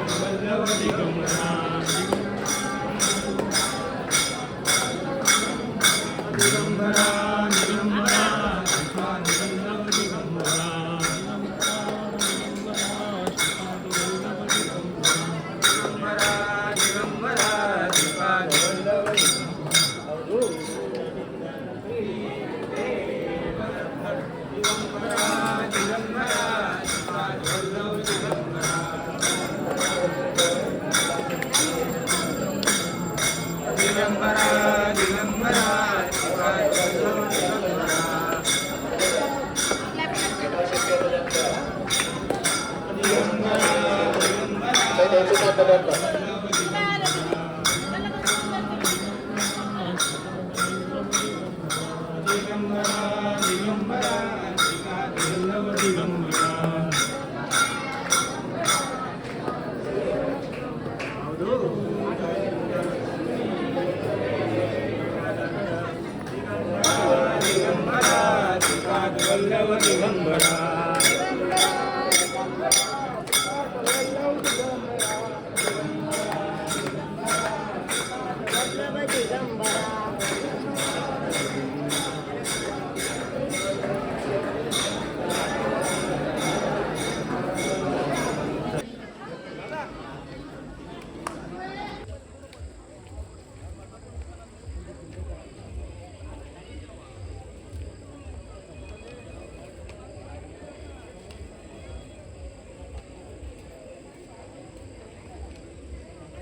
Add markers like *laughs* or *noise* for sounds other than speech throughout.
Mas ela fica, mano.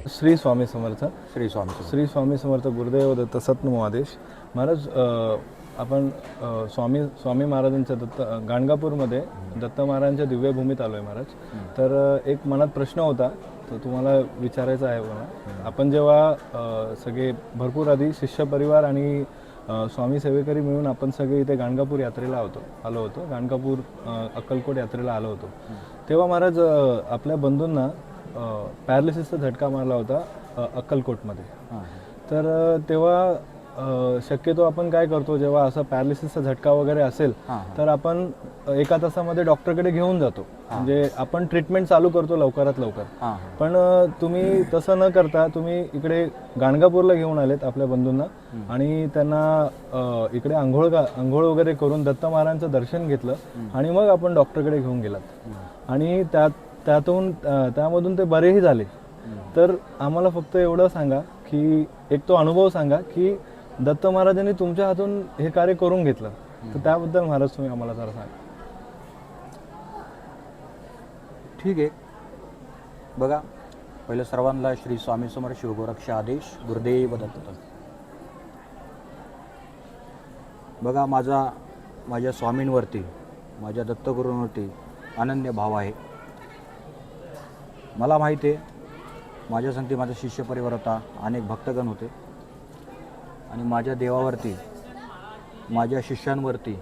Shri Swami Samarth. Shri Swami Samarth. Shri Swami Samarth Gurudev Datta सत्नमो आदेश महाराज अ, आपण अ, स्वामी स्वामी महाराजांच्या दत्त गाणगापूरमध्ये दत्त महाराजांच्या दिव्यभूमीत आलो आहे महाराज तर अ, एक मनात प्रश्न होता तो तुम्हाला विचारायचा आहे मला. आपण जेव्हा अ, सगळे भरपूर आधी शिष्य परिवार आणि अ, स्वामी सेवेकरी मिळून आपण सगळे इथे गाणगापूर यात्रेला होतो आलो होतो. गाणगापूर अ, अक्कलकोट यात्रेला आलो होतो. तेव्हा महाराज अ, आपल्या बंधूंना पॅरालिसिसचा झटका मारला होता अक्कलकोटमध्ये. तर तेव्हा शक्यतो आपण काय करतो जेव्हा असं पॅरालिसिसचा झटका वगैरे असेल. तर आपण एका तासामध्ये डॉक्टरकडे घेऊन जातो. म्हणजे आपण ट्रीटमेंट चालू करतो लवकरात लवकर. पण तुम्ही तसं न करता तुम्ही इकडे गाणगापूरला घेऊन आलेत आपल्या बंधूंना आणि त्यांना इकडे आंघोळ आंघोळ वगैरे करून दत्त महाराजांचं दर्शन घेतलं आणि मग आपण डॉक्टरकडे घेऊन गेलात. आणि त्यात त्यातून त्यामधून ते बरेही झाले. तर आम्हाला फक्त एवढं सांगा की एक तो अनुभव सांगा की दत्त महाराजांनी तुमच्या हातून हे कार्य करून घेतलं. तर त्याबद्दल महाराज तुम्ही आम्हाला जरा सांगा. ठीक आहे. बघा पहिलं सर्वांना श्री स्वामी समर्थ शिवगोरक्ष आदेश गुरुदेव दत्त बघा माझा माझ्या स्वामींवरती माझ्या दत्तगुरूंवरती अनन्य भाव आहे. मला माहिती आहे माझ्या माझा शिष्य परिवार होता अनेक भक्तगण होते. आणि माझ्या देवावरती माझ्या शिष्यांवरती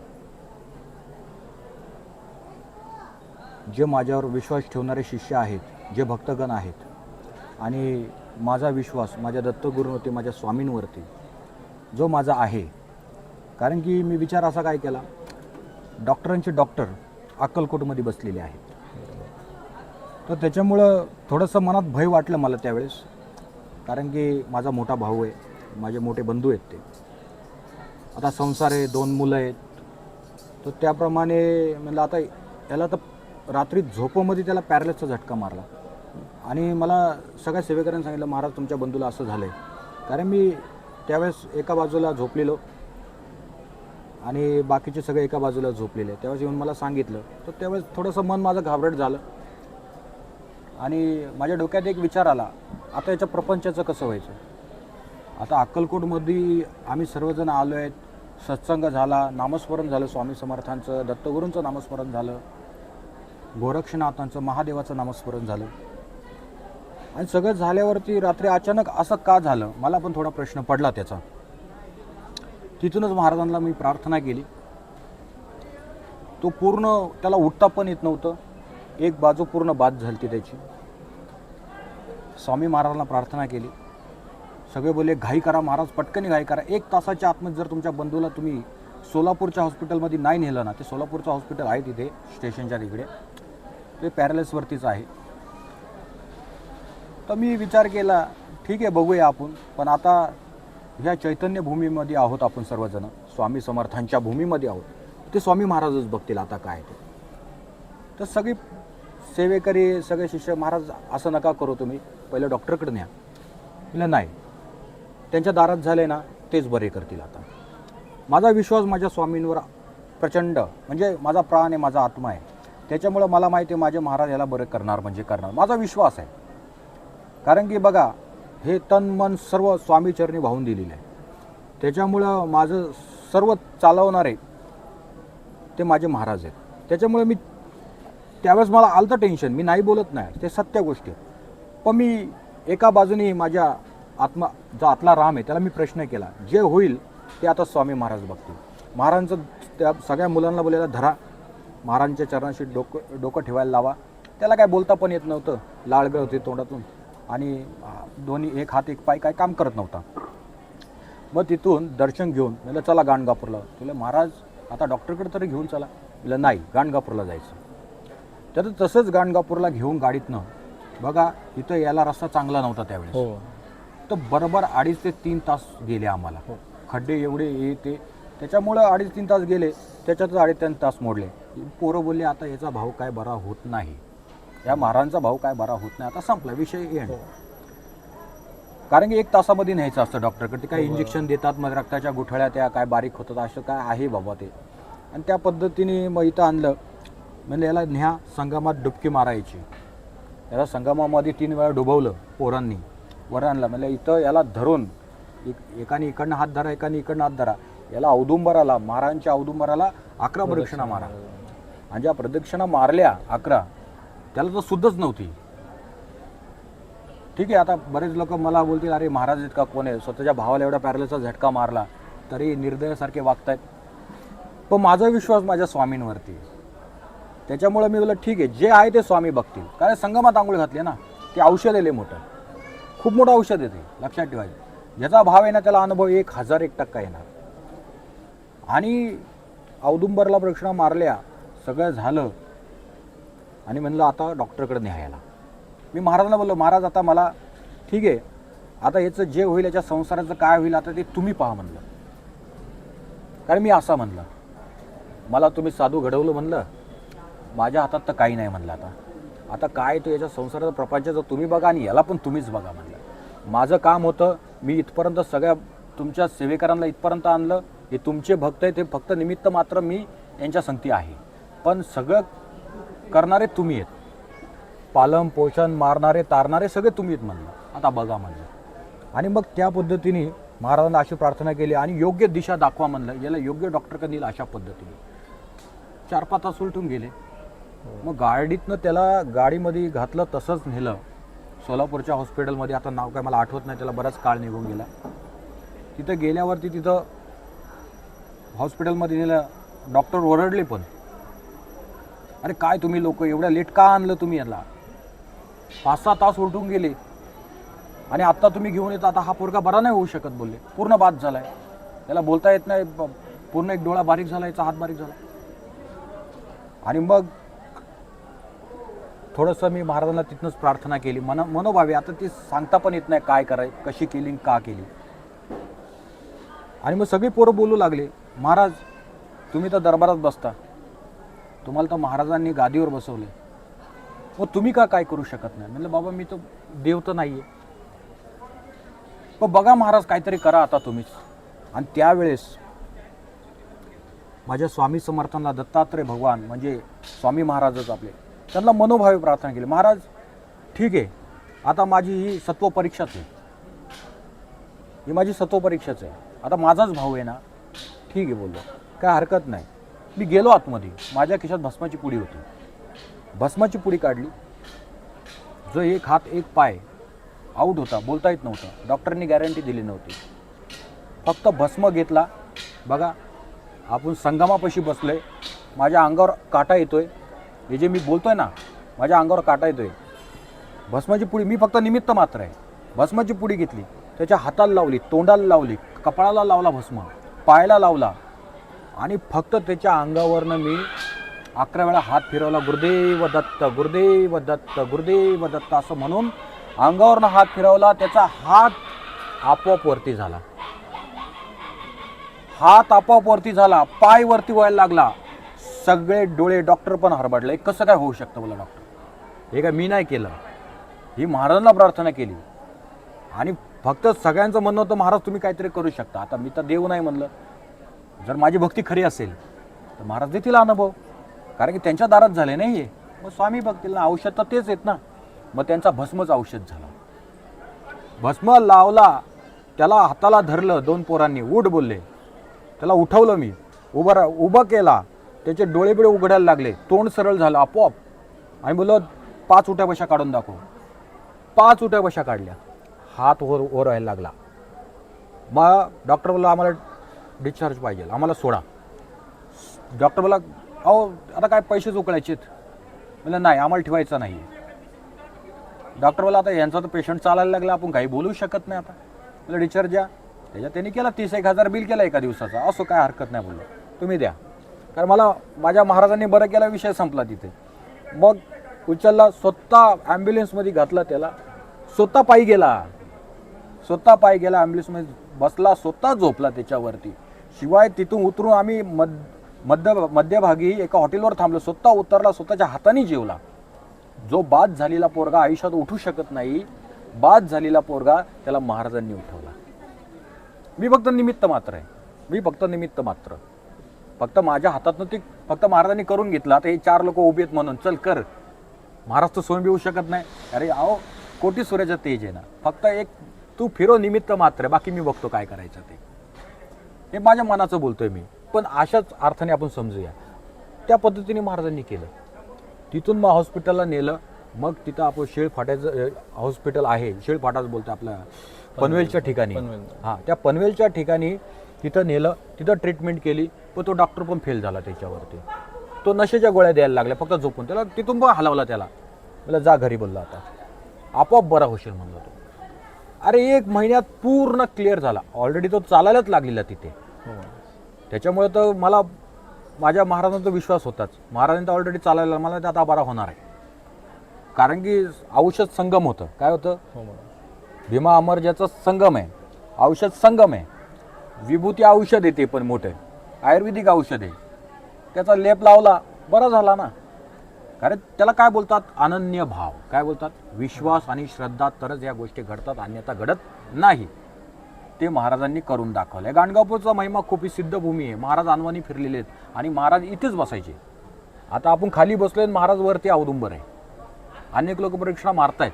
जे माझ्यावर विश्वास ठेवणारे शिष्य आहेत जे भक्तगण आहेत आणि माझा विश्वास माझ्या दत्तगुरूंवरती माझ्या स्वामींवरती जो माझा आहे. कारण की मी विचार असा काय केला डॉक्टरांचे डॉक्टर अक्कलकोटमध्ये बसलेले आहेत. तर त्याच्यामुळं थोडंसं मनात भय वाटलं मला त्यावेळेस. कारण की माझा मोठा भाऊ आहे माझे मोठे बंधू आहेत ते. आता संसार आहे दोन मुलं आहेत. तर त्याप्रमाणे म्हणलं आता याला तर रात्री झोपेमध्ये त्याला पॅरलेसचा झटका मारला. आणि मला सगळ्या सेवेकरांनी सांगितलं महाराज तुमच्या बंधूला असं झालं आहे कारण मी त्यावेळेस एका बाजूला झोपलेलो आणि बाकीचे सगळे एका बाजूला झोपलेले. त्यावेळेस येऊन मला सांगितलं. तर त्यावेळेस थोडंसं मन माझं घाबरट झालं. आणि माझ्या डोक्यात एक विचार आला आता याच्या प्रपंचाचं कसं व्हायचं? आता अक्कलकोटमध्ये आम्ही सर्वजण आलो आहेत. सत्संग झाला नामस्मरण झालं स्वामी समर्थांचं दत्तगुरूंचं नामस्मरण झालं. गोरक्षनाथांचं महादेवाचं नामस्मरण झालं. आणि सगळं झाल्यावरती रात्री अचानक असं का झालं? मला पण थोडा प्रश्न पडला त्याचा. तिथूनच महाराजांना मी प्रार्थना केली. तो पूर्ण त्याला उठता पण येत नव्हतं. एक बाजू पूर्ण बाद झाली त्याची. स्वामी महाराजांना प्रार्थना केली. सगळे बोलले घाई करा महाराज पटकन घाई करा. एक तासाच्या आतमध्ये जर तुमच्या बंधूला तुम्ही सोलापूरच्या हॉस्पिटलमध्ये नाही नेलं ना ते सोलापूरचं हॉस्पिटल आहे तिथे स्टेशनच्या तिकडे. ते पॅरलेसवरतीच आहे. तर मी विचार केला ठीक आहे बघूया आपण. पण आता ह्या चैतन्य भूमीमध्ये आहोत आपण सर्वजण. स्वामी समर्थांच्या भूमीमध्ये आहोत. ते स्वामी महाराजच बघतील आता काय ते. तर सगळी सेवेकरी सगळे शिष्य महाराज असं नका करू तुम्ही. पहिलं डॉक्टरकडे न्या. म्हणलं नाही. त्यांच्या दारात झाले ना तेच बरे करतील आता. माझा विश्वास माझ्या स्वामींवर प्रचंड म्हणजे माझा प्राण आहे माझा आत्मा आहे. त्याच्यामुळं मला माहिती आहे माझे महाराज याला बरं करणार म्हणजे करणार. माझा विश्वास आहे. कारण की बघा हे तन मन सर्व स्वामीचरणी वाहून दिलेलं आहे. त्याच्यामुळं माझं सर्व चालवणारे ते माझे महाराज आहेत. त्याच्यामुळे मी त्यावेळेस मला आलं तर टेन्शन मी नाही बोलत नाही. ते सत्य गोष्टी आहेत. पण मी एका बाजूने माझ्या आत्मा जो आतला राम आहे त्याला मी प्रश्न केला. जे होईल ते आता स्वामी महाराज बघतील. महाराजांचं त्या सगळ्या मुलांना बोलायला धरा. महाराजांच्या चरणाशी डोकं डोकं ठेवायला लावा. त्याला काय बोलता पण येत नव्हतं. लाळगळ होते तोंडातून. आणि दोन्ही एक हात एक पाय काय काम करत नव्हता. मग तिथून दर्शन घेऊन म्हणलं चला गाणगापूरला. तुला महाराज आता डॉक्टरकडे तरी घेऊन चला. म्हणलं नाही गाणगापूरला जायचं. तर तसंच गाणगापूरला घेऊन गाडीतनं. बघा इथं यायला रस्ता चांगला नव्हता त्यावेळेस. हो. तर बरोबर अडीच ते तीन तास गेले आम्हाला. खड्डे एवढे हे ते. त्याच्यामुळं अडीच तीन तास गेले. त्याच्यातच अडीच तीन तास मोडले. पोरं बोलले आता याचा भाव काय बरा होत नाही. या महाराजांचा भाव काय बरा होत नाही. आता संपला विषय एंड कारण की एक तासामध्ये न्यायचं असतं डॉक्टरकडे. ते काय इंजेक्शन देतात मग रक्ताच्या गुठळ्या त्या काय बारीक होतात असं काय आहे बाबा ते. आणि त्या पद्धतीने मग इथं आणलं. म्हणजे याला न्या संगमात डुबकी मारायची. याला संगमामध्ये तीन वेळा डुबवलं पोरांनी वर आणलं म्हणजे इथं याला धरून एक एकाने इकडनं हात धरा एकाने इकडनं हात धरा. याला औदुंबराला महाराजांच्या औदुंबराला अकरा प्रदक्षिणा मारा. आणि ज्या प्रदक्षिणा मारल्या अकरा त्याला तर सुद्धच नव्हती. ठीक आहे आता बरेच लोक मला बोलतील अरे महाराज इतका कोण आहे? स्वतःच्या भावाला एवढा पॅरलचा झटका मारला तरी निर्दयासारखे वागतायत. पण माझा विश्वास माझ्या स्वामींवरती. त्याच्यामुळं मी बोललं ठीक आहे जे आहे ते स्वामी बघतील. कारण संगमात आंघोळ घातली ना ते औषध आहे मोठं. खूप मोठं औषध आहे ते लक्षात ठेवायचं. ज्याचा भाव आहे ना त्याला अनुभव एक हजार एक टक्का येणार. आणि औदुंबरला प्रक्षणा मारल्या सगळं झालं. आणि म्हणलं आता डॉक्टरकडे न्यायला. मी महाराजांना बोललो महाराज आता मला ठीक आहे आता याचं जे होईल याच्या संसाराचं काय होईल आता ते तुम्ही पहा म्हणलं. कारण मी असा म्हणलं मला तुम्ही साधू घडवलं म्हणलं. माझ्या हातात तर काही नाही म्हणलं आता. आता काय तो याच्या संसाराचा प्रपंचाचं तुम्ही बघा आणि याला पण तुम्हीच बघा म्हणलं. माझं काम होतं मी इथपर्यंत सगळ्या तुमच्या सेवेकरांना इथपर्यंत आणलं. हे तुमचे भक्त आहे ते फक्त निमित्त मात्र मी यांच्या संगती आहे. पण सगळं करणारे तुम्ही आहेत. पालन पोषण मारणारे तारणारे सगळे तुम्ही आहेत म्हणलं. आता बघा म्हणलं. आणि मग त्या पद्धतीने महाराजांना अशी प्रार्थना केली आणि योग्य दिशा दाखवा म्हणलं. याला योग्य डॉक्टर दिलं अशा पद्धतीने. चार पाच तास उलटून गेले. मग गाडीतनं त्याला गाडीमध्ये घातलं तसंच नेलं. सोलापूरच्या हॉस्पिटलमध्ये आता नाव काय मला आठवत नाही त्याला बराच काळ निघून गेला. तिथं गेल्यावरती तिथं हॉस्पिटलमध्ये नेलं डॉक्टर ओरडले पण. अरे काय तुम्ही लोक एवढ्या लेट का आणलं तुम्ही याला पाच सहा तास उलटून गेले. आणि आत्ता तुम्ही घेऊन येता आता हा पोरगा बरा नाही होऊ शकत बोलले. पूर्ण बाद झालाय. त्याला बोलता येत नाही पूर्ण एक डोळा बारीक झाला याचा हात बारीक झाला आणि मग थोडंसं मी महाराजांना तिथनंच प्रार्थना केली. मन मनोभावे आता ती सांगता पण येत नाही काय कराय कशी केली आणि का केली. आणि मग सगळी पोरं बोलू लागले महाराज तुम्ही तर दरबारात बसता. तुम्हाला तर महाराजांनी गादीवर बसवले मग तुम्ही का काय करू शकत नाही? म्हणलं बाबा मी तर देव तर नाही आहे पण बघा महाराज काहीतरी करा आता तुम्हीच. आणि त्यावेळेस माझ्या स्वामी समर्थांना दत्तात्रय भगवान म्हणजे स्वामी महाराजच आपले त्यांना मनोभावे प्रार्थना केली. महाराज ठीक आहे. आता माझी ही सत्व परीक्षाच आहे. ही माझी सत्व परीक्षाच आहे. आता माझाच भाऊ आहे ना. ठीक आहे बोललो. काय हरकत नाही. मी गेलो आतमध्ये. माझ्या खिशात भस्माची पुडी होती. भस्माची पुडी काढली. जो एक हात एक पाय आऊट होता बोलता येत नव्हतं. डॉक्टरनी गॅरंटी दिली नव्हती. फक्त भस्म घेतला. बघा आपण संगमापाशी बसलोय. माझ्या अंगावर काटा येतोय. हे जे मी बोलतोय ना माझ्या अंगावर काटा येतोय. भस्माची पुडी मी फक्त निमित्त मात्र आहे. भस्माची पुडी घेतली त्याच्या हाताला लावली तोंडाला लावली कपाळाला लावला भस्म पायाला लावला आणि फक्त त्याच्या अंगावरनं मी अकरा वेळा हात फिरवला गुरुदेव दत्त गुरुदेव दत्त गुरुदेव दत्त असं म्हणून अंगावरनं हात फिरवला त्याचा हात आपोआप वरती झाला. हात आपोआप वरती झाला पाय वरती व्हायला लागला. सगळे डोळे डॉक्टर पण हरबडले. कसं काय होऊ शकतं बोला डॉक्टर? हे काय मी नाही केलं. ही महाराजांना प्रार्थना केली. आणि फक्त सगळ्यांचं म्हणणं होतं महाराज तुम्ही काहीतरी करू शकता. आता मी तर देव नाही म्हणलं. जर माझी भक्ती खरी असेल तर महाराज देतील अनुभव. कारण की त्यांच्या दारात झाले नाही हे मग स्वामी ना औषध तर तेच आहेत ना. मग त्यांचा भस्मच औषध झाला. भस्म लावला त्याला हाताला धरलं दोन पोरांनी. उठ बोलले. त्याला उठवलं मी. उभं उभं केला. त्याचे डोळे बिळे उघडायला लागले. तोंड सरळ झालं आपोआप. आणि बोललो पाच उठ्या बशा काढून दाखव. पाच उठ्या बशा काढल्या. हात वर वर व्हायला लागला. मग डॉक्टर बोला आम्हाला डिस्चार्ज पाहिजे. आम्हाला सोडा. डॉक्टर बोला अहो आता काय पैसेच उकळायचेत. म्हणलं नाही आम्हाला ठेवायचं नाही डॉक्टर बोला आता यांचा तर पेशंट चालायला लागला. आपण काही बोलू शकत नाही आता. म्हणलं डिस्चार्ज द्या. त्याच्यात त्यांनी केला तीस एक हजार बिल केला एका दिवसाचा. असं काय हरकत नाही बोललो. तुम्ही द्या. कारण मला माझ्या महाराजांनी बरं केला विषय संपला तिथे. मग उचलला स्वतः ॲम्ब्युलन्समध्ये घातला त्याला. स्वतः पायी गेला. स्वतः पायी गेला ॲम्ब्युलन्समध्ये बसला स्वतः झोपला त्याच्यावरती. शिवाय तिथून उतरून आम्ही मध मध्य मध्यभागी एका हॉटेलवर थांबलो. स्वतः उतरला स्वतःच्या हाताने जेवला. जो बाद झालेला पोरगा आयुष्यात उठू शकत नाही बाद झालेला पोरगा त्याला महाराजांनी उठवला. मी फक्त निमित्त मात्र आहे. मी फक्त निमित्त मात्र. फक्त माझ्या हातातनं ते फक्त महाराजांनी करून घेतलं. आता हे चार लोक उभे आहेत म्हणून. चल कर. महाराज तर स्वयं येऊ शकत नाही. अरे अहो कोटी सूर्याचं तेज आहे ना. फक्त एक तू फिरो निमित्त मात्र. आहे, बाकी मी बघतो काय करायचं ते. हे माझ्या मनाचं बोलतोय मी. पण अशाच अर्थाने आपण समजूया. त्या पद्धतीने महाराजांनी केलं. तिथून मग हॉस्पिटलला नेलं. मग तिथं आपण शेळफाट्याचं हॉस्पिटल आहे. शेळफाटाच बोलतो आपल्या पनवेलच्या ठिकाणी. हां त्या पनवेलच्या ठिकाणी तिथं नेलं. तिथं ट्रीटमेंट केली. पण तो डॉक्टर पण फेल झाला त्याच्यावरती. तो नशेच्या गोळ्या द्यायला लागल्या फक्त झोपून त्याला तिथून पण हलवला त्याला. मला जा घरी बोलला आता. आपोआप बरा होशील म्हणला तो. अरे एक महिन्यात पूर्ण क्लिअर झाला. ऑलरेडी तो चालायलाच लागलेला तिथे. हो. त्याच्यामुळे तर मला माझ्या महाराजांचा विश्वास होताच. महाराजांचा ऑलरेडी चालायला मला ते आता बरा होणार आहे. कारण की औषध संगम होतं. काय होतं? हो भीमा अमरजाचा संगम आहे औषध संगम आहे. विभूती औषध आहे ते पण मोठं. आयुर्वेदिक औषध. आहे त्याचा लेप लावला बरा झाला ना. कारण त्याला काय बोलतात? अनन्य भाव. काय बोलतात? विश्वास आणि श्रद्धा तरच या गोष्टी घडतात अन्यथा घडत नाही. ते महाराजांनी करून दाखवलं गाणगापूरचा महिमा खूप सिद्धभूमी आहे. महाराज अनवानी फिरलेले आहेत आणि महाराज इथेच बसायचे. आता आपण खाली बसलो आणि महाराज वरती अवदुंबर आहे. अनेक लोक परीक्षा मारतायत.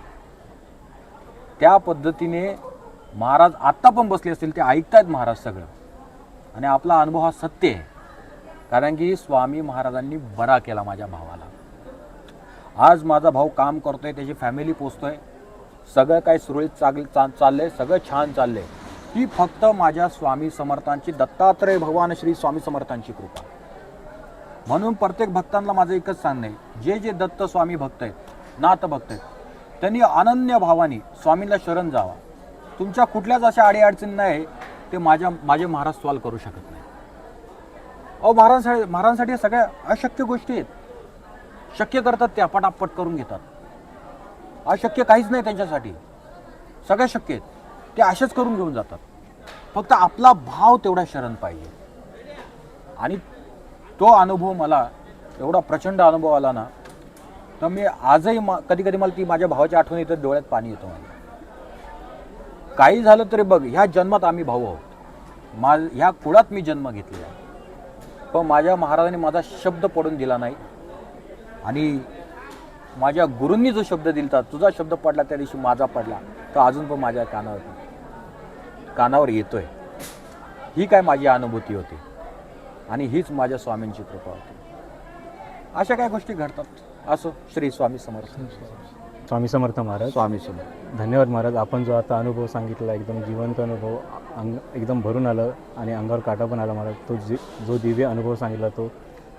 त्या पद्धतीने महाराज आत्ता पण बसले असतील ते ऐकतायत महाराज सगळं. आणि आपला अनुभव हा सत्य आहे. कारण की स्वामी महाराजांनी बरा केला माझ्या भावाला. आज माझा भाऊ काम करतो आहे त्याची फॅमिली पोचतो आहे सगळं काय सुरळीत चागल चा आहे सगळं छान चाललं आहे ही फक्त माझ्या स्वामी समर्थांची दत्तात्रय भगवान श्री स्वामी समर्थांची कृपा. म्हणून प्रत्येक भक्तांना माझं एकच सांगणं आहे. जे जे दत्त स्वामी भक्त आहेत नाथ भक्त आहेत त्यांनी अनन्य भावाने स्वामींना शरण जावा. तुमच्या कुठल्याच अशा अडीअडचणी नाही. ते माझ्या माझे महाराज सॉल्व करू शकत नाही. अहो महाराजांसाठी महाराजांसाठी सगळ्या अशक्य गोष्टी आहेत. शक्य करतात त्या पटापट करून घेतात. अशक्य काहीच नाही त्यांच्यासाठी. सगळ्या शक्य आहेत. ते असेच करून घेऊन जातात. फक्त आपला भाव तेवढा शरण पाहिजे. आणि तो अनुभव मला एवढा प्रचंड अनुभव आला ना तर मी आजही मा कधी कधी मला ती माझ्या भावाची आठवण येतं डोळ्यात पाणी येतं मला. काही झालं तरी बघ ह्या जन्मात आम्ही भाऊ आहोत. मा ह्या कुळात मी जन्म घेतलेला आहे. पण माझ्या महाराजांनी माझा शब्द पडून दिला नाही. आणि माझ्या गुरूंनी जो शब्द दिलता तुझा शब्द पडला त्या दिवशी माझा पडला तो अजून पण माझ्या कानावर कानावर येतोय. ही काय माझी अनुभूती होती. आणि हीच माझ्या स्वामींची कृपा होती. अशा काय गोष्टी घडतात? असो श्री स्वामी समर्थ. स्वामी समर्थ महाराज. स्वामी समर्थ. धन्यवाद महाराज. आपण जो आता अनुभव सांगितला एकदम जिवंत अनुभव अंग एकदम भरून आलं आणि अंगावर काटा पण आला महाराज. तो जी जो दिव्य अनुभव सांगितला तो.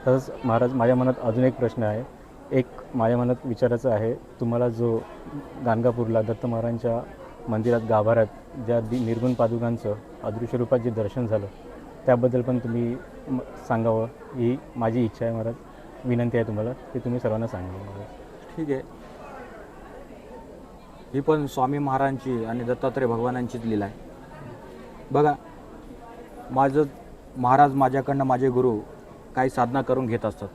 तसंच महाराज माझ्या मनात अजून एक प्रश्न आहे. एक माझ्या मनात विचारायचं आहे. तुम्हाला जो गाणगापूरला दत्त महाराजांच्या मंदिरात गाभाऱ्यात ज्या दि निर्गुण पादुकांचं अदृश्य रूपात जे दर्शन झालं त्याबद्दल पण तुम्ही म- सांगावं. ही माझी इच्छा आहे महाराज. विनंती आहे तुम्हाला ते तुम्ही सर्वांना सांगावं. महाराज ठीक आहे. ही पण स्वामी महाराजांची आणि दत्तात्रय भगवानांचीच लीला आहे. बघा माझं महाराज माझ्याकडनं माझे गुरु काही साधना करून घेत असतात.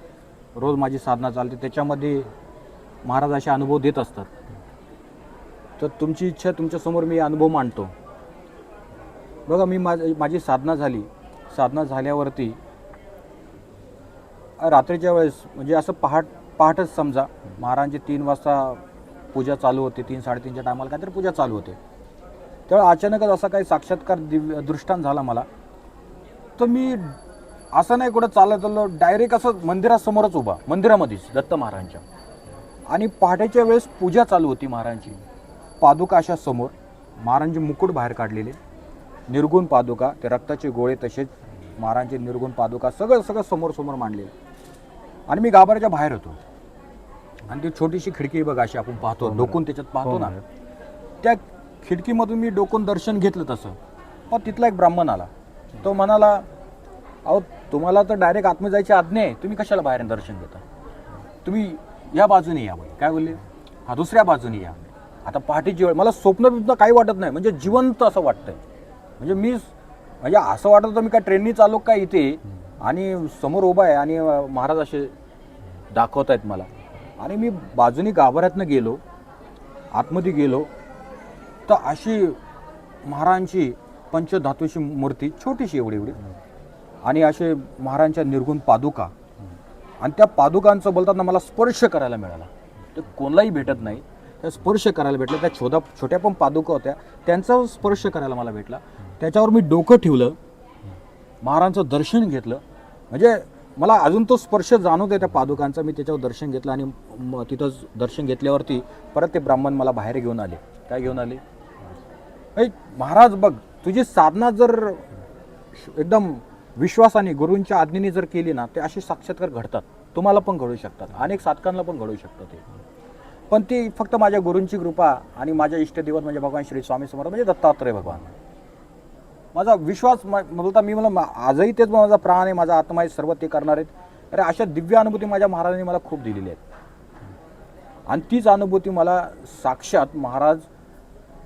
रोज माझी साधना चालते त्याच्यामध्ये महाराज असे अनुभव देत असतात. तर तुमची इच्छा तुमच्यासमोर मी अनुभव मांडतो. बघा मी माझ माझी साधना झाली. साधना झाल्यावरती रात्रीच्या वेळेस म्हणजे असं पहाट पहाटच समजा महाराजांची तीन वाजता पूजा चालू होते तीन साडेतीनच्या टायमाला काहीतरी पूजा चालू होते. तेव्हा अचानकच असा काही साक्षात्कार दिव्य दृष्टांत झाला मला. तर मी असं नाही कुठं चालत चाललो डायरेक्ट असं मंदिरासमोरच उभा मंदिरामध्येच दत्त महाराजांच्या. आणि पहाटेच्या वेळेस पूजा चालू होती महाराजांची. पादुका अशा समोर महाराजांचे मुकुट बाहेर काढलेले. निर्गुण पादुका ते रक्ताचे गोळे तसेच महाराजांचे निर्गुण पादुका सगळं सगळं समोर समोर मांडलेलं. आणि मी गाभाऱ्याच्या बाहेर होतो. आणि ती छोटीशी खिडकी बघा अशी आपण पाहतो डोकून त्याच्यात पाहतो हो ना. त्या खिडकीमधून मी डोकून दर्शन घेतलं तसं. पण तिथला एक ब्राह्मण आला. तो म्हणाला अहो तुम्हाला तर डायरेक्ट आतमध्ये जायची आज्ञा आहे. तुम्ही कशाला बाहेर दर्शन घेता? तुम्ही या बाजूने या बाई. काय बोलले? हा दुसऱ्या बाजूने या. आता पहाटेची वेळ मला स्वप्न बिप्न काही वाटत नाही. म्हणजे जिवंत असं वाटतंय. म्हणजे मी म्हणजे असं वाटत होतं मी काय ट्रेननी चालू काय इथे? आणि समोर उभा आहे आणि महाराज असे दाखवत आहेत मला. आणि मी बाजूनी गाभाऱ्यातनं गेलो आतमध्ये गेलो तर अशी महाराजांची पंचधातूची मूर्ती छोटीशी एवढी एवढी. आणि असे महाराजांच्या निर्गुण पादुका. आणि त्या पादुकांचं बोलताना मला स्पर्श करायला मिळाला. ते कोणालाही भेटत नाही. त्या स्पर्श करायला भेटलं. त्या छोदा छोट्या पण पादुका होत्या. त्यांचा स्पर्श करायला मला भेटला. त्याच्यावर मी डोकं ठेवलं. महाराजांचं दर्शन घेतलं. म्हणजे मला अजून तो स्पर्श जाणवत आहे त्या पादुकांचा. मी त्याच्यावर दर्शन घेतलं आणि म- तिथंच दर्शन घेतल्यावरती परत ते ब्राह्मण मला बाहेर घेऊन आले. काय घेऊन आले? महाराज बघ तुझी साधना जर एकदम विश्वासाने गुरूंच्या आज्ञेने जर केली ना ते असे साक्षात्कार घडतात. तुम्हाला पण घडू शकतात. अनेक साधकांना पण घडू शकतात ते. पण ती फक्त माझ्या गुरूंची कृपा आणि माझ्या इष्टदेवत म्हणजे भगवान श्री स्वामी समर्थ म्हणजे दत्तात्रय भगवान. माझा विश्वास म- बोलता मी मला आजही तेच माझा प्राण आहे माझा आत्मा आहे सर्व ते करणार आहेत. अरे अशा दिव्य अनुभूती माझ्या महाराजांनी मला खूप दिलेली आहेत. आणि तीच अनुभूती मला साक्षात महाराज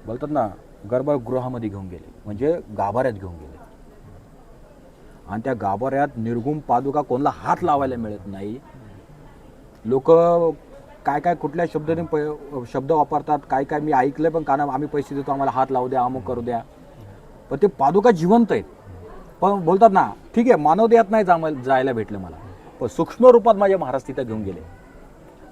बोलतात ना गर्भगृहामध्ये घेऊन गेले. म्हणजे गाभाऱ्यात घेऊन गेले. आणि त्या गाभाऱ्यात निर्गुण पादुका कोणाला हात लावायला मिळत नाही. लोक काय काय कुठल्या शब्दाने प शब्द वापरतात काय काय मी ऐकलं पण काना आम्ही पैसे देतो आम्हाला हात लावू द्या अमुक करू द्या. पण ते पादुका जिवंत आहेत. पण बोलतात ना ठीक आहे मानवदेहात नाही जाम जायला भेटलं मला. पण सूक्ष्म रूपात माझे महाराज तिथं घेऊन गेले.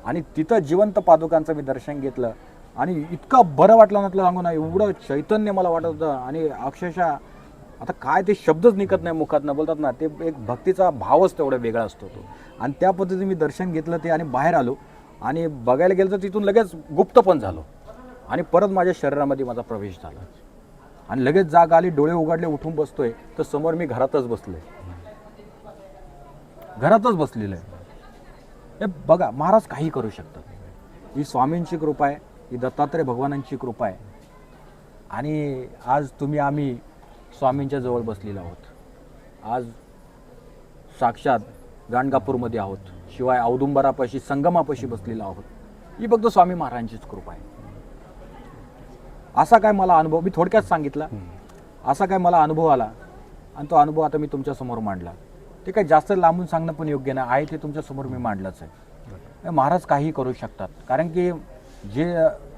आणि तिथं जिवंत पादुकांचं मी दर्शन घेतलं. आणि इतकं बरं वाटलं ना तुला सांगू ना एवढं चैतन्य मला वाटत होतं. आणि अक्षरशः आता काय ते शब्दच निघत नाही मुखात बोलतात ना ते एक भक्तीचा भावच तेवढा वेगळा असतो तो. आणि त्या पद्धतीने मी दर्शन घेतलं ते आणि बाहेर आलो. आणि बघायला गेलं तर तिथून लगेच गुप्त पण झालो. आणि परत माझ्या शरीरामध्ये माझा प्रवेश झाला. आणि लगेच जाग आली डोळे उघडले उठून बसतोय. तर समोर मी घरातच बसलोय घरातच बसलेलं. आहे हे बघा महाराज काही करू शकतात. ही स्वामींची कृपा आहे ही दत्तात्रय भगवानांची कृपा आहे. आणि आज तुम्ही आम्ही स्वामींच्या जवळ बसलेलो आहोत. आज साक्षात गाणगापूरमध्ये आहोत. शिवाय औदुंबरापाशी संगमापाशी बसलेलो आहोत. ही फक्त स्वामी महाराजांचीच कृपा आहे. असा काय मला अनुभव मी थोडक्यात सांगितला. असा काय मला अनुभव आला. आणि तो अनुभव आता मी तुमच्यासमोर मांडला. ते काय जास्त लांबून सांगणं पण योग्य नाही. आहे ते तुमच्यासमोर मी मांडलंच आहे. महाराज काही करू शकतात. कारण की जे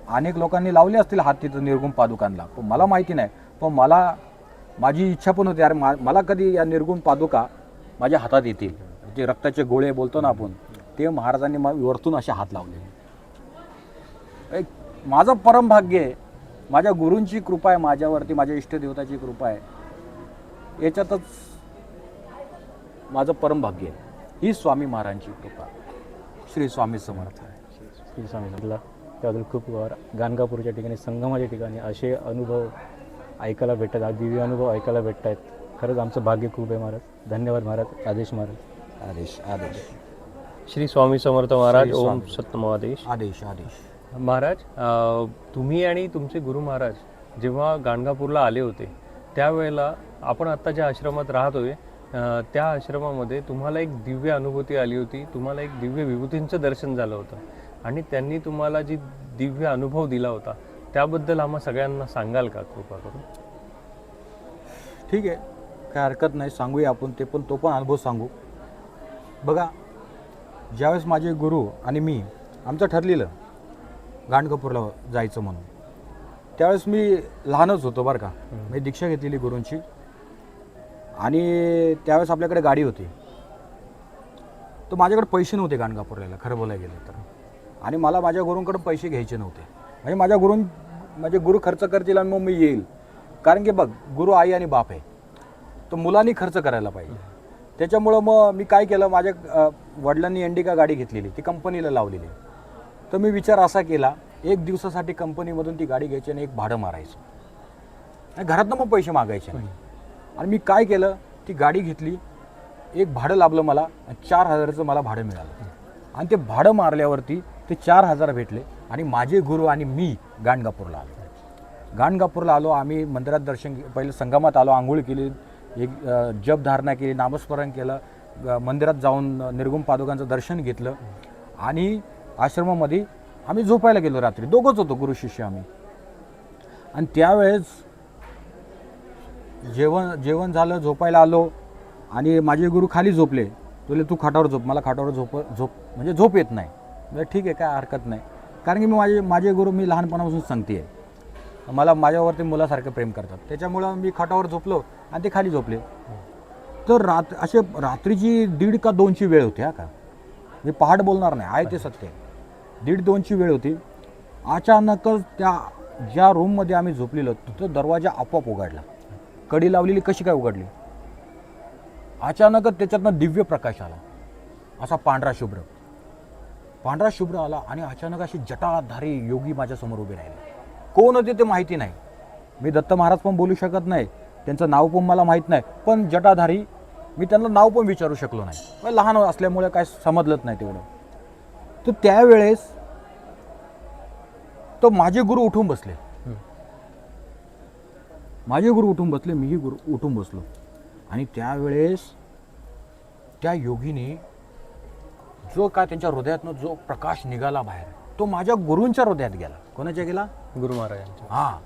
अनेक लोकांनी लावले असतील हात तिथं निर्गुण पादुकांना. पण मला माहिती नाही. पण मला माझी इच्छा पण होती अरे मा मला कधी या निर्गुण पादुका माझ्या हातात येतील. जे रक्ताचे गोळे बोलतो ना आपण ते महाराजांनी वरतून असे हात लावले एक माझं परम भाग्य आहे माझ्या गुरूंची कृपा आहे माझ्यावरती माझ्या इष्टदेवताची कृपा आहे. याच्यातच माझं परम भाग्य आहे. ही स्वामी महाराजांची कृपा. श्री स्वामी समर्थ श्री स्वामी त्याबद्दल खूप वर- गाणगापूरच्या ठिकाणी संगमाच्या ठिकाणी असे अनुभव ऐकायला भेटतात. आज दिव्य अनुभव ऐकायला भेटत आहेत खरंच आमचं भाग्य खूप आहे महाराज. धन्यवाद महाराज. आदेश महाराज. आदेश आदेश. श्री स्वामी समर्थ महाराज. ओम स्वामी. सत्यमहादेश आदेश आदेश. महाराज तुम्ही आणि तुमचे गुरु महाराज जेव्हा गाणगापूरला आले होते त्यावेळेला आपण आत्ता ज्या आश्रमात राहतोय त्या आश्रमामध्ये तुम्हाला एक दिव्य अनुभूती आली होती तुम्हाला एक दिव्य विभूतींचं दर्शन झालं होतं आणि त्यांनी तुम्हाला जी दिव्य अनुभव दिला होता त्याबद्दल आम्हा सगळ्यांना सांगाल का कृपा करून? ठीक आहे काय हरकत नाही सांगूया आपण ते पण तो पण अनुभव सांगू. बघा ज्यावेळेस माझे गुरु आणि मी आमचं ठरलेलं गाणगापूरला जायचं म्हणून. त्यावेळेस मी लहानच होतो बरं का. मी दीक्षा घेतलेली गुरूंची. आणि त्यावेळेस आपल्याकडे गाडी होती. तर माझ्याकडे पैसे नव्हते गाणगापूरला खरं बोलायला गेलं तर. आणि मला माझ्या गुरूंकडून पैसे घ्यायचे नव्हते. म्हणजे माझ्या गुरूं माझे गुरु खर्च करतील आणि मग मी येईल. कारण की बघ गुरु आई आणि बाप आहे. तर मुलांनी खर्च करायला पाहिजे. त्याच्यामुळं मग मी काय केलं माझ्या वडिलांनी इंडिका गाडी घेतलेली ती कंपनीला लावलेली. तर मी विचार असा केला एक दिवसासाठी कंपनीमधून ती गाडी घ्यायची आणि एक भाडं मारायचं. आणि घरातनं मग पैसे मागायचे. आणि मी काय केलं ती गाडी घेतली एक भाडं लाभलं मला आणि चार हजाराचं मला भाडं मिळालं. आणि ते भाडं मारल्यावरती ते चार हजार भेटले आणि माझे गुरु आणि मी गाणगापूरला आलो. गाणगापूरला आलो आम्ही मंदिरात दर्शन घे- पहिलं संगमात आलो आंघोळ केली एक जपधारणा केली नामस्मरण केलं मंदिरात जाऊन निर्गुण पादुकांचं दर्शन घेतलं. आणि आश्रमामध्ये आम्ही झोपायला गेलो रात्री. दोघंच होतो गुरु शिष्य आम्ही. आणि त्यावेळेस जेवण जेवण झालं झोपायला आलो आणि माझे गुरु खाली झोपले. तुले तू खाटावर झोप मला खाटावर झोप झोप म्हणजे झोप येत नाही. म्हणजे ठीक आहे काय हरकत नाही. कारण की मी माझे माझे गुरु मी लहानपणापासून सांगते. आहे मला माझ्यावरती मुलासारखं प्रेम करतात. त्याच्यामुळं मी खाटावर झोपलो आणि ते खाली झोपले. तर रात असे रात्रीची दीड का दोनची वेळ होती हा का? मी पहाट बोलणार नाही आहे ते सत्य. आहे दीड दोनची वेळ होती. अचानकच त्या ज्या रूममध्ये आम्ही झोपलेलो तो दरवाजा आपोआप उघडला. कडी लावलेली कशी काय उघडली? अचानकच त्याच्यातनं दिव्य प्रकाश आला. असा पांढरा शुभ्र. पांढरा शुभ्र आला आणि अचानक अशी जटाधारी योगी माझ्यासमोर उभे राहिले. कोण होते ते माहिती नाही. मी दत्त महाराज पण बोलू शकत नाही. त्यांचं नाव पण मला माहीत नाही. पण जटाधारी मी त्यांना नाव पण विचारू शकलो नाही. लहान असल्यामुळे काय समजलंच नाही तेवढं. तर त्यावेळेस तो माझे गुरु उठून बसले. माझे गुरु उठून बसले मीही गुरु उठून बसलो. आणि त्यावेळेस त्या योगीने जो काय त्यांच्या हृदयातनं जो प्रकाश निघाला बाहेर तो माझ्या गुरूंच्या हृदयात गेला. कोणाच्या गेला? गुरु महाराजांच्या. हा.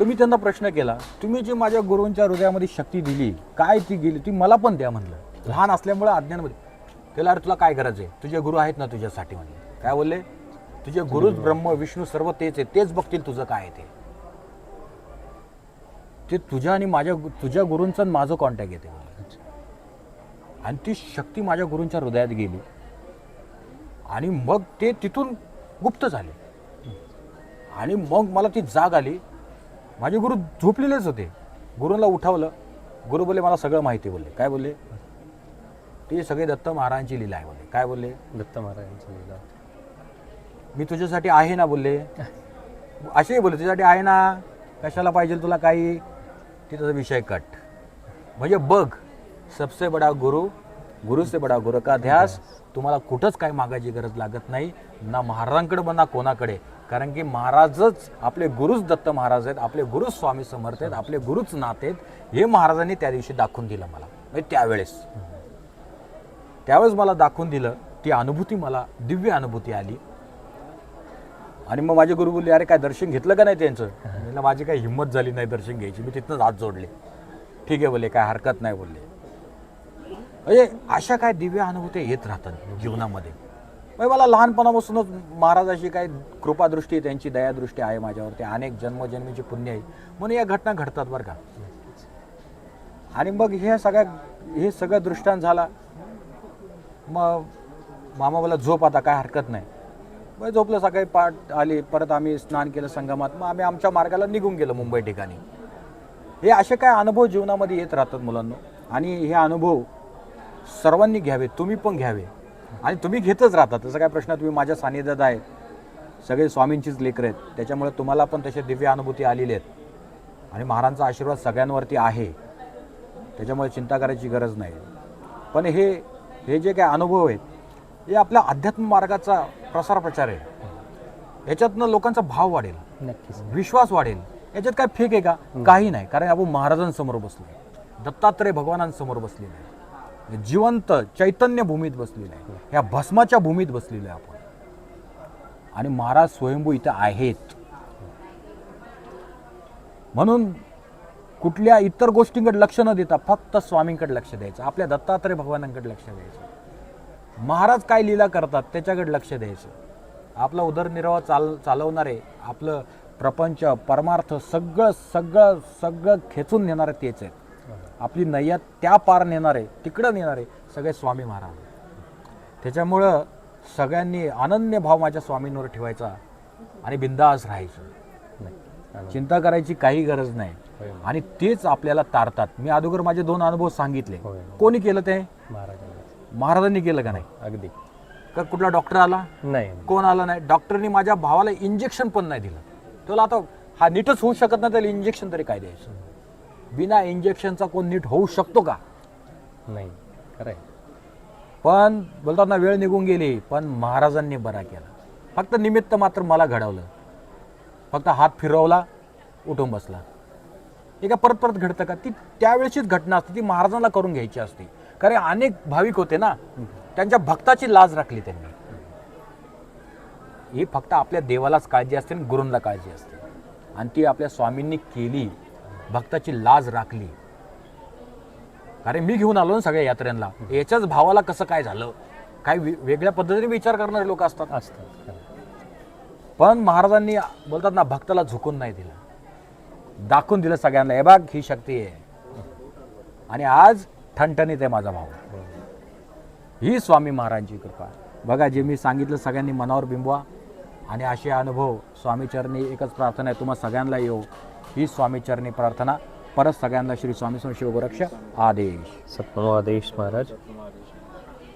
तर मी त्यांना प्रश्न केला तुम्ही जी माझ्या गुरूंच्या हृदयामध्ये शक्ती दिली काय ती गेली ती मला पण द्या म्हणलं. लहान असल्यामुळे अज्ञानमध्ये. त्याला अरे तुला काय गरज आहे? तुझे गुरु आहेत ना तुझ्यासाठी म्हणले काय बोलले? तुझे गुरुच ब्रह्म विष्णू सर्व तेच आहे तेच बघतील तुझं काय आहे ते. ते तुझ्या आणि माझ्या तुझ्या गुरूंचं माझं कॉन्टॅक्ट येते. आणि ती शक्ती माझ्या गुरूंच्या हृदयात गेली. आणि मग ते तिथून गुप्त झाले. आणि मग मला ती जाग आली. माझे गुरु झोपलेलेच होते. गुरूंना उठवलं. गुरु बोलले मला सगळं माहिती बोलले. काय बोलले? ते सगळे दत्त महाराजांची लीला आहे बोलले. काय बोलले? दत्त महाराजांचं लीला. मी तुझ्यासाठी आहे ना बोलले. असेही बोलले तुझ्यासाठी आहे ना? कशाला पाहिजे तुला काही? तिथं विषय कट. म्हणजे बघ सबसे बडा गुरु गुरु से बडा गुरु का ध्यास तुम्हाला कुठंच काही मागायची गरज लागत नाही ना महाराजांकडे पण ना कोणाकडे. कारण की महाराजच आपले गुरुच दत्त महाराज आहेत आपले गुरुच स्वामी समर्थ आहेत आपले गुरुच नाते आहेत. हे महाराजांनी त्या दिवशी दाखवून दिलं मला. म्हणजे त्यावेळेस. त्यावेळेस मला दाखवून दिलं ती अनुभूती मला दिव्य अनुभूती आली. आणि मग माझे गुरु बोलले अरे काय दर्शन घेतलं का नाही त्यांचं? *laughs* माझी काही हिंमत झाली नाही दर्शन घ्यायची मी तिथनंच हात जोडले. ठीक आहे बोलले काय हरकत नाही बोलले. म्हणजे अशा काय दिव्य अनुभूती येत राहतात जीवनामध्ये? म्हणजे मला लहानपणापासूनच महाराजाची काय कृपादृष्टी त्यांची दयादृष्टी आहे माझ्यावरती अनेक जन्मजन्मीची पुण्य आहे. म्हणून या घटना घडतात बरं का. आणि मग ह्या सगळ्या हे सगळं दृष्टांत झाला. मग मामा बोला झोप आता काय हरकत नाही. मग झोपलं सकाळी पाठ आली परत आम्ही स्नान केलं संगमात. मग आम्ही आमच्या मार्गाला निघून गेलो मुंबई ठिकाणी. हे असे काय अनुभव जीवनामध्ये येत राहतात मुलांना? आणि हे अनुभव सर्वांनी घ्यावे तुम्ही पण घ्यावे. आणि तुम्ही घेतच राहता. तसं काय प्रश्न तुम्ही माझ्या सानिध्यात आहेत. सगळे स्वामींचीच लेकरं आहेत. त्याच्यामुळे तुम्हाला पण तसे दिव्य अनुभूती आलेले आहेत. आणि महाराजांचा आशीर्वाद सगळ्यांवरती आहे. त्याच्यामुळे चिंता करायची गरज नाही. पण हे हे जे काय अनुभव आहेत हे आपल्या अध्यात्म मार्गाचा प्रसार प्रचार आहे. याच्यातनं लोकांचा भाव वाढेल. नक्कीच. विश्वास वाढेल. याच्यात काय फेक आहे का? काही नाही. कारण आपण महाराजांसमोर बसलो. दत्तात्रय भगवानांसमोर बसलेलो आहे जिवंत चैतन्य भूमीत बसलेलं आहे या भस्माच्या भूमीत बसलेलो आहे आपण. आणि महाराज स्वयंभू इथं आहेत. म्हणून कुठल्या इतर गोष्टींकडे लक्ष न देता फक्त स्वामींकडे लक्ष द्यायचं. आपल्या दत्तात्रय भगवानांकडे लक्ष द्यायचं. महाराज काय लीला करतात त्याच्याकडे लक्ष द्यायचं. आपला उदरनिर्वाह चाल चालवणारे आपलं प्रपंच परमार्थ सगळं सगळं सगळं खेचून नेणारे तेच आहेत. आपली नय्या त्या पार नेणारे तिकडं नेणारे सगळे स्वामी महाराज त्याच्यामुळं सगळ्यांनी अनन्य भाव माझ्या स्वामींवर ठेवायचा आणि बिंदास राहायचं. चिंता करायची काही गरज नाही. आणि तेच आपल्याला तारतात. मी अगोदर माझे दोन अनुभव सांगितले. होय. कोणी केलं ते? महाराजांना. महाराजांनी केलं का नाही? अगदी. का कुठला डॉक्टर आला? नाही. कोण आला नाही? डॉक्टरनी माझ्या भावाला इंजेक्शन पण नाही दिलं. तुला आता हा नीटच होऊ शकत नाही त्याला इंजेक्शन तरी काय द्यायचं? बिना इंजेक्शनचा कोण नीट होऊ शकतो का? नाही. खरं आहे पण बोलतात ना वेळ निघून गेली पण महाराजांनी बरा केला. फक्त निमित्त मात्र मला घडवलं. फक्त हात फिरवला उठून बसला. हे काय परत परत घडतं का? ती त्यावेळेचीच घटना असते ती महाराजांना करून घ्यायची असते. कारण अनेक भाविक होते ना त्यांच्या भक्ताची लाज राखली त्यांनी. ही फक्त आपल्या देवालाच काळजी असते आणि गुरूंना काळजी असते. आणि ती आपल्या स्वामींनी केली भक्ताची लाज राखली. कारण मी घेऊन आलो ना सगळ्या यात्रेंना याच्याच भावाला कसं काय झालं? काय वेगळ्या पद्धतीने विचार करणारे लोक असतात. असतात. पण महाराजांनी बोलतात ना भक्ताला झुकून नाही दिलं. दाखवून दिलं सगळ्यांना हे बघ ही शक्ती आहे. आणि आज ठणठणीत आहे माझा भाऊ. ही स्वामी महाराजांची कृपा. बघा जे मी सांगितलं सगळ्यांनी मनावर बिंबवा. आणि असे अनुभव स्वामीचरणी एकच प्रार्थना आहे तुम्हा सगळ्यांना येऊ. ही स्वामीचरणी प्रार्थना परत सगळ्यांना श्री स्वामी स्वामी शिवगोरक्ष आदेश. सत्पनो आदेश महाराज.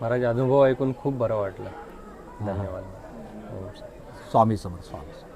महाराज अनुभव ऐकून खूप बरं वाटलं. धन्यवाद. हो. स्वामी समर्थ स्वामी.